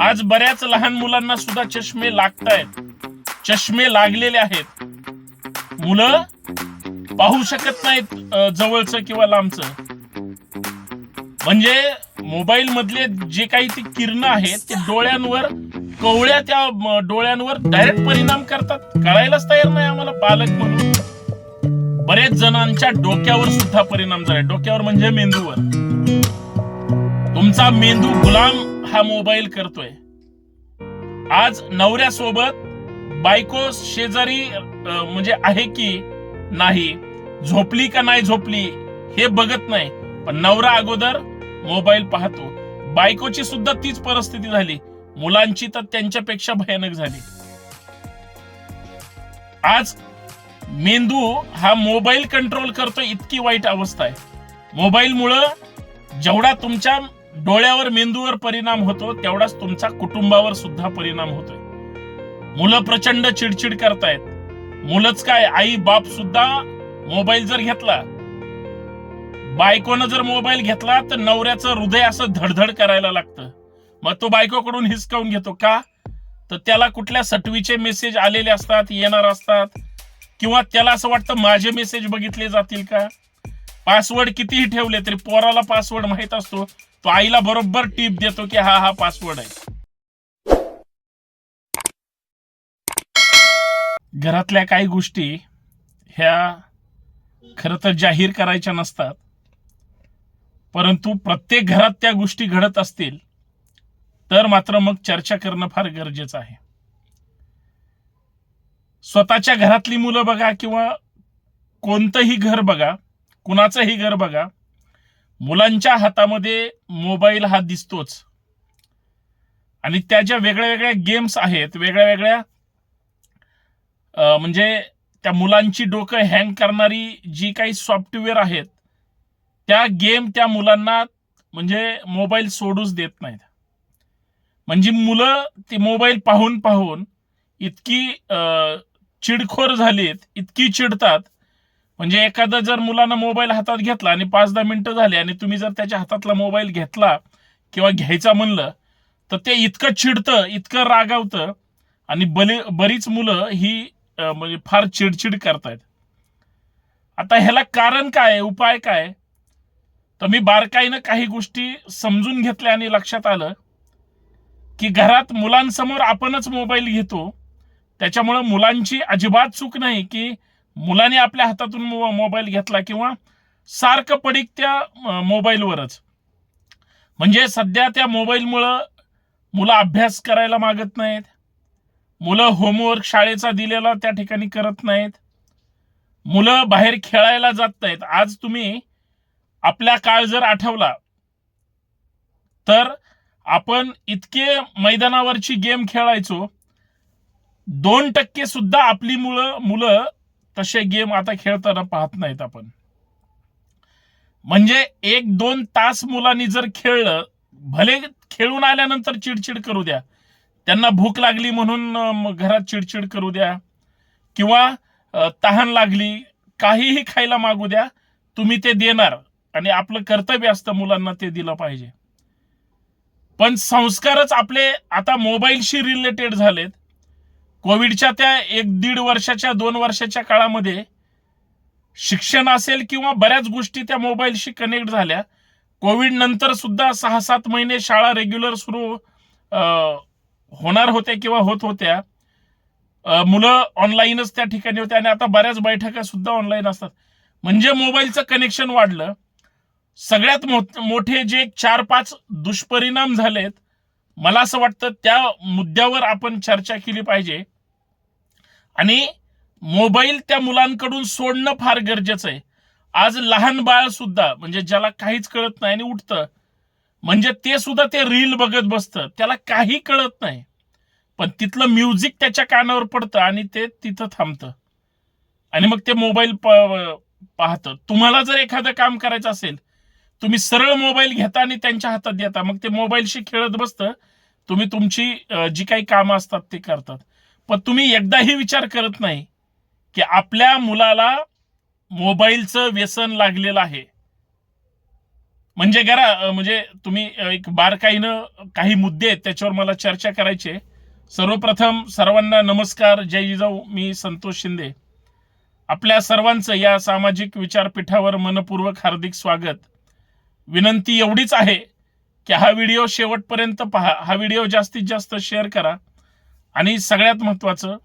आज बऱ्याच लहान मुलांना सुद्धा चष्मे लागतायत. चष्मे लागलेले आहेत. मुलं पाहू शकत नाहीत जवळच जवळचं किंवा लांबचं. म्हणजे मोबाईल मधले जे काही ती किरण आहेत ते डोळ्यांवर कवळ्या त्या डोळ्यांवर डायरेक्ट परिणाम करतात. कळायलाच तयार नाही आम्हाला पालक म्हणून. बरेच जणांच्या डोक्यावर सुद्धा परिणाम झालाय. डोक्यावर म्हणजे मेंदूवर. तुमचा मेंदू गुलाम हा मोबाईल करतोय. आज नवऱ्यासोबत बायको शेजारी म्हणजे आहे की नाही झोपली का नाही झोपली हे बघत नाही पण नवरा अगोदर मोबाईल पाहतो. बायकोची सुद्धा तीच परिस्थिती झाली. मुलांची तर त्यांच्यापेक्षा भयानक झाली. आज मेंदू हा मोबाईल कंट्रोल करतो इतकी वाईट अवस्था आहे. मोबाईल मुळे जेवढा तुमच्या डोळ्यावर मेंदूवर परिणाम होतो तेवढाच तुमचा कुटुंबावर सुद्धा परिणाम होतोय. मुलं प्रचंड चिडचिड करतायत. मुलंच काय आई बाप सुद्धा मोबाईल जर घेतला बायकोनं जर मोबाईल घेतला तर नवऱ्याचं हृदय असं धडधड करायला लागतं. मग तो बायकोकडून हिसकावून घेतो का? तर त्याला कुठल्या सटवीचे मेसेज आलेले असतात येणार असतात किंवा त्याला असं वाटतं माझे मेसेज बघितले जातील का? पासवर्ड कितीही ठेवले तरी पोराला पासवर्ड माहीत असतो. आईला बरोबर टीप देतो की हा हा पासवर्ड आहे. घरातल्या काही गोष्टी ह्या खरं तर जाहीर करायच्या नसतात. परंतु प्रत्येक घरात त्या गोष्टी घडत असतील तर मात्र मग चर्चा करणं फार गरजेचं आहे. स्वतःच्या घरातली मुलं बघा किंवा कोणतंही घर बघा कुणाचंही घर बघा मुलांच्या हातामध्ये मोबाईल हा दिसतोच. आणि त्या ज्या वेगळ्या वेगळ्या गेम्स आहेत वेगळ्या वेगळ्या म्हणजे त्या मुलांची डोकं हँग करणारी जी काही सॉफ्टवेअर आहेत त्या गेम त्या मुलांना म्हणजे मोबाईल सोडूच देत नाहीत. म्हणजे मुलं ते मोबाईल पाहून पाहून इतकी चिडखोर झालीत इतकी चिडतात म्हणजे एखादा जर मुलानं मोबाईल हातात घेतला आणि पाच दहा मिनिटं झाली आणि तुम्ही जर त्याच्या हातातला मोबाईल घेतला किंवा घ्यायचा म्हणलं तर ते इतकं चिडतं इतकं रागावतं आणि बले बरीच मुलं ही म्हणजे फार चिडचिड करतायत. आता ह्याला कारण काय उपाय काय तर मी बारकाईनं काही गोष्टी समजून घेतल्या आणि लक्षात आलं की घरात मुलांसमोर आपणच मोबाईल घेतो. त्याच्यामुळं मुलांची अजिबात चूक नाही की मुलाने आपल्या हातातून मोबाईल घेतला किंवा सारखं पडीक त्या मोबाईलवरच. म्हणजे सध्या त्या मोबाईलमुळं मुलं अभ्यास करायला मागत नाहीत. मुलं होमवर्क शाळेचा दिलेला त्या ठिकाणी करत नाहीत. मुलं बाहेर खेळायला जात नाहीत. आज तुम्ही आपला काळ जर आठवला तर आपण इतके मैदानावरची गेम खेळायचो दोन टक्के सुद्धा आपली मुलं मुलं तसे गेम आता खेळताना पाहत नाहीत आपण. म्हणजे एक दोन तास मुलांनी जर खेळलं भले खेळून आल्यानंतर चिडचिड करू द्या. त्यांना भूक लागली म्हणून घरात चिडचिड करू द्या. किंवा तहान लागली काहीही खायला मागू द्या तुम्ही ते देणार. आणि आपलं कर्तव्य असतं मुलांना ते दिलं पाहिजे. पण संस्कारच आपले आता मोबाईलशी रिलेटेड झालेत. कोविडच्या त्या एक दीड वर्षाच्या दोन वर्षाच्या काळामध्ये शिक्षण असेल किंवा बऱ्याच गोष्टी त्या मोबाईलशी कनेक्ट झाल्या. कोविड नंतर सुद्धा सहा सात महिने शाळा रेग्युलर सुरू होणार होत्या किंवा होत होत्या. मुलं ऑनलाईनच त्या ठिकाणी होत्या आणि आता बऱ्याच बैठका सुद्धा ऑनलाईन असतात. म्हणजे मोबाईलचं कनेक्शन वाढलं. सगळ्यात मोठे जे चार पाच दुष्परिणाम झालेत मला असं वाटतं त्या मुद्द्यावर आपण चर्चा केली पाहिजे. आणि मोबाईल त्या मुलांकडून सोडणं फार गरजेचं आहे. आज लहान बाळ सुद्धा म्हणजे ज्याला काहीच कळत नाही आणि उठतं म्हणजे ते सुद्धा ते रील बघत बसतं त्याला काही कळत नाही. पण तिथलं म्युझिक त्याच्या कानावर पडतं आणि ते तिथं थांबतं. आणि मग ते मोबाईल पाहतं. तुम्हाला जर एखादं काम करायचं असेल तुम्ही सरळ मोबाईल घेता आणि त्यांच्या हातात देता. मग ते मोबाईलशी खेळत बसतं. तुम्ही तुमची जी काही कामं असतात ते करतात. पण तुम्ही एकदाही विचार करत नाही की आपल्या मुलाला मोबाईलचं व्यसन लागलेलं आहे. म्हणजे घरा म्हणजे तुम्ही एक बारकाईनं काही मुद्दे आहेत त्याच्यावर मला चर्चा करायची सर्वप्रथम सर्वांना नमस्कार. जय जिजाऊ. मी संतोष शिंदे. आपल्या सर्वांचं या सामाजिक विचारपीठावर मनपूर्वक हार्दिक स्वागत. विनंती एवढीच आहे की हा व्हिडिओ शेवटपर्यंत पहा. हा व्हिडिओ जास्तीत जास्त शेअर करा. आणि सगळ्यात महत्वाचं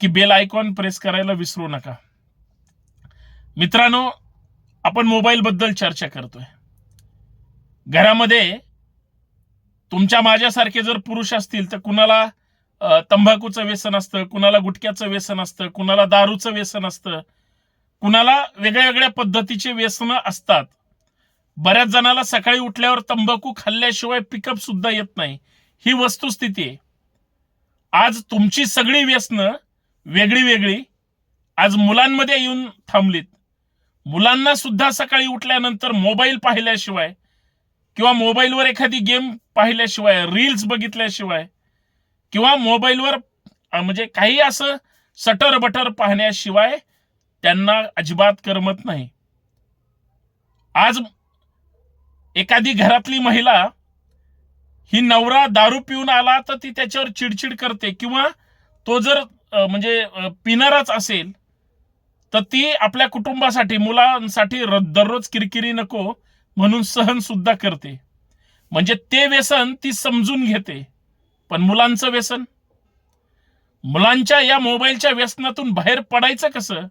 की बेल आयकॉन प्रेस करायला विसरू नका. मित्रांनो आपण मोबाईल बद्दल चर्चा करतोय. घरामध्ये तुमच्या माझ्यासारखे जर पुरुष असतील तर कुणाला तंबाखूचं व्यसन असतं कुणाला गुटख्याचं व्यसन असतं कुणाला दारूचं व्यसन असतं कुणाला वेगळ्या वेगळ्या पद्धतीचे व्यसनं असतात बऱ्याच जणाला सकाळी उठल्यावर तंबाखू खाल्ल्याशिवाय पिकअप सुद्धा येत नाही. ही वस्तुस्थिती आहे. आज तुमची सगळी व्यसनं वेगळी वेगळी आज मुलांमध्ये येऊन थांबलीत. मुलांना सुद्धा सकाळी उठल्यानंतर मोबाईल पाहिल्याशिवाय किंवा मोबाईलवर एखादी गेम पाहिल्याशिवाय रील्स बघितल्याशिवाय किंवा मोबाईलवर म्हणजे काही असं सटर बटर पाहण्याशिवाय त्यांना अजिबात करमत नाही. आज एखादी घरातली महिला ही नवरा दारू पिऊन आला तर ती त्याच्यावर चिडचिड करते किंवा तो जर म्हणजे पिणाराच असेल तर ती आपल्या कुटुंबासाठी मुलांसाठी दररोज किरकिरी नको म्हणून सहन सुद्धा करते. म्हणजे ते व्यसन ती समजून घेते. पण मुलांचं व्यसन? मुलांच्या या मोबाईलच्या व्यसनातून बाहेर पडायचं कसं?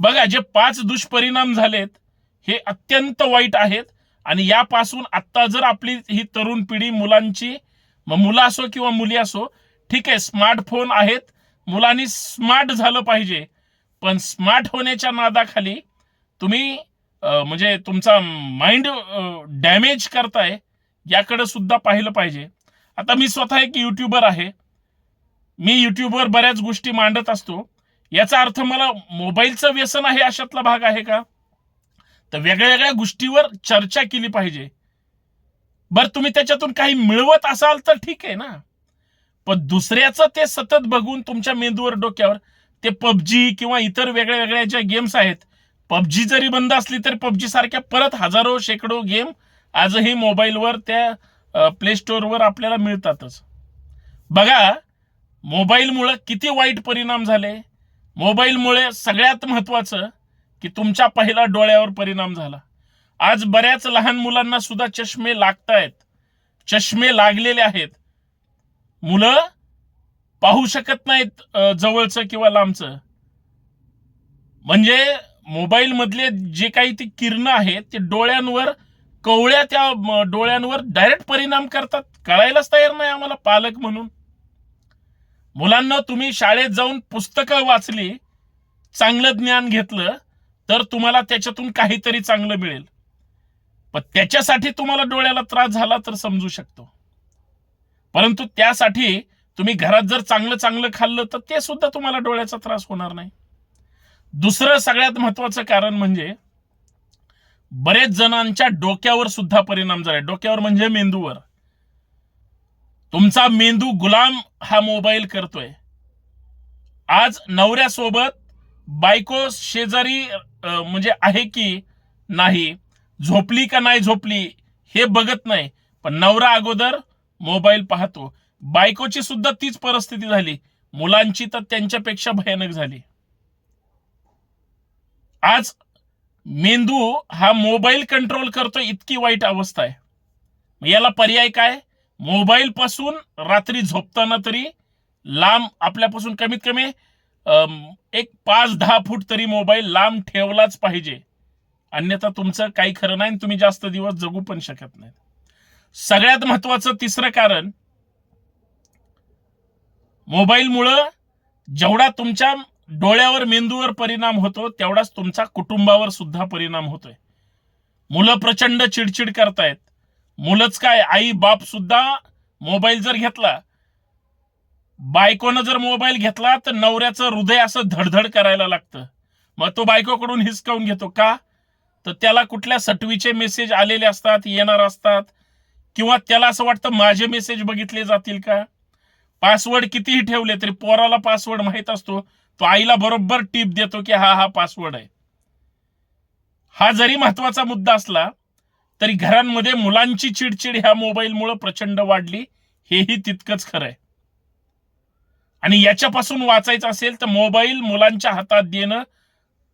बघा जे पाच दुष्परिणाम झालेत हे अत्यंत वाईट आहेत. आणि यापासून आत्ता जर आपली ही तरुण पिढी मुलांची मग मुलं असो किंवा मुली असो ठीक आहे स्मार्टफोन आहेत मुलांनी स्मार्ट झालं पाहिजे. पण स्मार्ट होण्याच्या नादाखाली तुम्ही म्हणजे तुमचा माइंड डॅमेज करताय याकडे सुद्धा पाहिलं पाहिजे. आता मी स्वतः एक युट्यूबर आहे. मी युट्यूबवर बऱ्याच गोष्टी मांडत असतो. याचा अर्थ मला मोबाईलचं व्यसन आहे अशातला भाग आहे का? तर वेगळ्या वेगळ्या गोष्टीवर चर्चा केली पाहिजे. बर तुम्ही त्याच्यातून काही मिळवत असाल तर ठीक आहे ना. पण दुसऱ्याचं ते सतत बघून तुमच्या मेंदूवर डोक्यावर ते पबजी किंवा इतर वेगळ्या वेगळ्या ज्या गेम्स आहेत पबजी जरी बंद असली तरी पबजी सारख्या परत हजारो शेकडो गेम आजही मोबाईलवर त्या प्ले स्टोअरवर आपल्याला मिळतातच. बघा मोबाईलमुळं किती वाईट परिणाम झाले. मोबाईलमुळे सगळ्यात महत्वाचं की तुमच्या पहिला डोळ्यावर परिणाम झाला. आज बऱ्याच लहान मुलांना सुद्धा चष्मे लागतायत. चष्मे लागलेले आहेत. मुलं पाहू शकत नाहीत जवळचं किंवा लांबचं. म्हणजे मोबाईल मधले जे काही ती किरण आहेत ते डोळ्यांवर कवळ्या त्या डोळ्यांवर डायरेक्ट परिणाम करतात. कळायलाच तयार नाही आम्हाला पालक म्हणून. मुलांना तुम्ही शाळेत जाऊन पुस्तकं वाचली चांगलं ज्ञान घेतलं तर तुम्हाला त्याच्यातून काहीतरी चांगलं मिळेल. पण त्याच्यासाठी तुम्हाला डोळ्याला त्रास झाला तर समजू शकतो. परंतु त्यासाठी तुम्ही घरात जर चांगलं चांगलं खाल्लं तर ते सुद्धा तुम्हाला डोळ्याचा त्रास होणार नाही. दुसरं सगळ्यात महत्वाचं कारण म्हणजे बरेच जणांच्या डोक्यावर सुद्धा परिणाम झाला डोक्यावर म्हणजे मेंदूवर. तुमचा मेंदू गुलाम हा मोबाईल करतोय. आज नवऱ्यासोबत बायको शेजारी म्हणजे आहे की नाही झोपली का नाही झोपली हे बघत नाही पण नवरा अगोदर मोबाईल पाहतो. बायकोची सुद्धा तीच परिस्थिती झाली. मुलांची तर त्यांच्यापेक्षा भयानक झाली. आज मेंदू हा मोबाईल कंट्रोल करतो इतकी वाईट अवस्था आहे. याला पर्याय काय? मोबाईल पासून रात्री झोपताना तरी लांब आपल्यापासून कमीत कमी एक पाच दहा फूट तरी मोबाईल लांब ठेवलाच पाहिजे. अन्यथा तुमचं काही खरं नाही तुम्ही जास्त दिवस जगू पण शकत नाही. सगळ्यात महत्वाचं तिसरं कारण मोबाईलमुळं जेवढा तुमच्या डोळ्यावर मेंदूवर परिणाम होतो तेवढाच तुमचा कुटुंबावर सुद्धा परिणाम होतोय. मुलं प्रचंड चिडचिड करतायत. मुलंच काय आई बाप सुद्धा मोबाईल जर घेतला बायकोनं जर मोबाईल घेतला तर नवऱ्याचं हृदय असं धडधड करायला लागतं. मग तो बायकोकडून हिसकावून घेतो का? तर त्याला कुठल्या सटवीचे मेसेज आलेले असतात येणार असतात? किंवा त्याला असं वाटतं माझे मेसेज बघितले जातील का? पासवर्ड कितीही ठेवले तरी पोराला पासवर्ड माहीत असतो. तो आईला बरोबर टीप देतो की हा हा पासवर्ड आहे. हा जरी महत्त्वाचा मुद्दा असला तरी घरांमध्ये मुलांची चिडचिड ह्या मोबाईलमुळे प्रचंड वाढली. हेही तितकंच खरं आहे. आणि याच्यापासून वाचायचं असेल तर मोबाईल मुलांच्या हातात देणं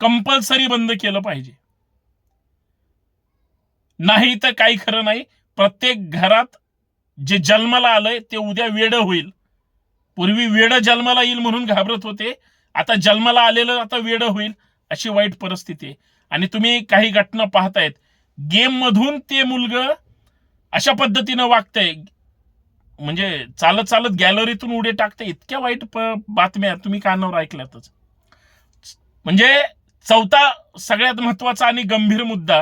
कंपल्सरी बंद केलं पाहिजे. नाही तर काही खरं नाही. प्रत्येक घरात जे जन्माला आलंय ते उद्या वेड होईल. पूर्वी वेड जन्माला येईल म्हणून घाबरत होते. आता जन्माला आलेलं आता वेड होईल अशी वाईट परिस्थिती आहे. आणि तुम्ही काही घटना पाहतायत. गेम मधून ते मुलग अशा पद्धतीनं वागतंय. म्हणजे चालत चालत गॅलरीतून उडे टाकते. इतक्या वाईट बातम्या तुम्ही कानावर ऐकल्यातच. म्हणजे चौथा सगळ्यात महत्त्वाचा आणि गंभीर मुद्दा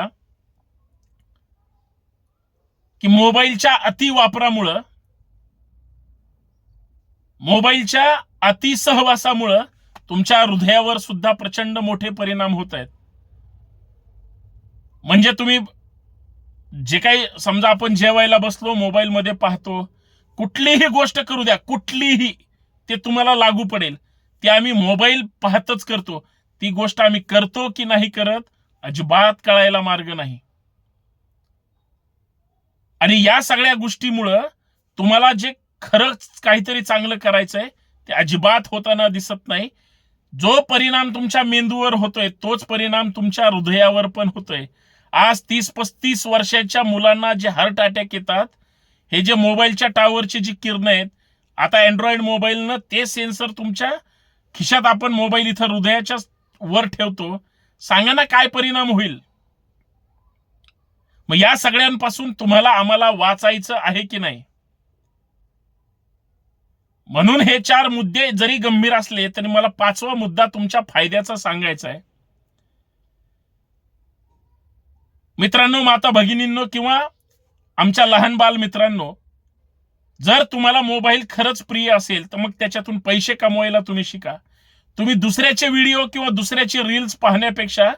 की मोबाईलच्या अति वापरामुळं मोबाईलच्या अतिसहवासामुळं तुमच्या हृदयावर सुद्धा प्रचंड मोठे परिणाम होत आहेत. म्हणजे तुम्ही जे काही समजा आपण जेवायला बसलो मोबाईल मध्ये पाहतो कुठलीही गोष्ट करू द्या कुठलीही ते तुम्हाला लागू पडेल. ते आम्ही मोबाईल पाहतच करतो. ती गोष्ट आम्ही करतो की नाही करत अजिबात कळायला मार्ग नाही. आणि या सगळ्या गोष्टीमुळं तुम्हाला जे खरंच काहीतरी चांगलं करायचंय ते अजिबात होताना दिसत नाही. जो परिणाम तुमच्या मेंदूवर होतोय तोच परिणाम तुमच्या हृदयावर पण होतोय. आज तीस पस्तीस वर्षाच्या मुलांना जे हार्ट अटॅक येतात हे जे मोबाईलच्या टावरची जी किरणं आहेत आता अँड्रॉइड मोबाईलनं ते सेन्सर तुमच्या खिशात आपण मोबाईल इथं हृदयाच्या वर ठेवतो. सांगा ना काय परिणाम होईल? मग या सगळ्यांपासून तुम्हाला आम्हाला वाचायचं आहे की नाही? म्हणून हे चार मुद्दे जरी गंभीर असले तरी मला पाचवा मुद्दा तुमच्या फायद्याचा सांगायचा आहे. मित्रांनो माता भगिनींनो किंवा आमच्या लहान बाल मित्रांनो जर तुम्हाला मोबाईल खरंच प्रिय असेल तर मग त्याच्यातून पैसे कमवायला तुम्ही शिका. तुम्ही दुसऱ्याचे व्हिडिओ किंवा दुसऱ्याचे रील्स पाहण्यापेक्षा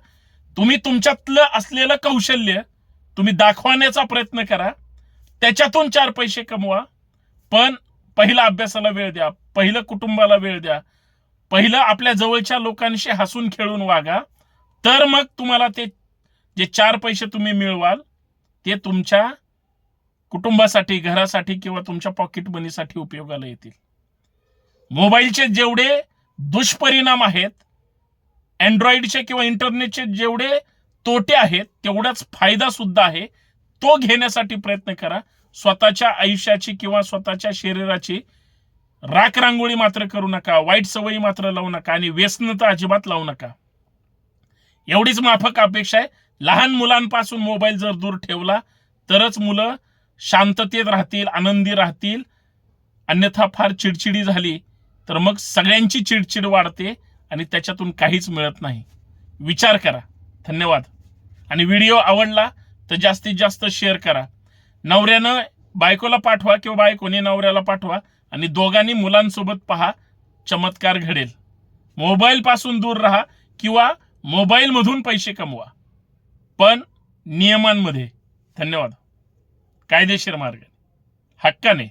तुम्ही तुमच्यातलं असलेलं कौशल्य तुम्ही दाखवण्याचा प्रयत्न करा. त्याच्यातून चार पैसे कमवा. पण पहिला अभ्यासाला वेळ द्या पहिलं कुटुंबाला वेळ द्या पहिलं आपल्या जवळच्या लोकांशी हसून खेळून वागा. तर मग तुम्हाला ते जे चार पैसे तुम्ही मिळवाल ते तुमच्या कुटुंबासाठी घरासाठी किंवा तुमच्या पॉकेट मनीसाठी उपयोगाला येतील. मोबाईलचे जेवढे दुष्परिणाम आहेत अँड्रॉइडचे किंवा इंटरनेटचे जेवढे तोटे आहेत तेवढाच फायदा सुद्धा आहे. तो घेण्यासाठी प्रयत्न करा. स्वतःच्या आयुष्याची किंवा स्वतःच्या शरीराची राख रांगोळी मात्र करू नका वाईट सवयी मात्र लावू नका आणि व्यसन तर अजिबात लावू नका. एवढीच माफक अपेक्षा आहे. लहान मुलांपासून मोबाईल जर दूर ठेवला तरच मुलं शांततेत राहतील आनंदी राहतील अन्यथा फार चिडचिडी झाली तर मग सगळ्यांची चिडचिड वाढते आणि त्याच्यातून काहीच मिळत नाही. विचार करा. धन्यवाद. आणि व्हिडिओ आवडला तर जास्तीत जास्त शेअर करा. नवऱ्यानं बायकोला पाठवा किंवा बायकोने नवऱ्याला पाठवा आणि दोघांनी मुलांसोबत पहा. चमत्कार घडेल. मोबाईलपासून दूर राहा किंवा मोबाईलमधून पैसे कमवा. पण नियमांमध्ये. धन्यवाद. कायदेशीर मार्ग हक्काने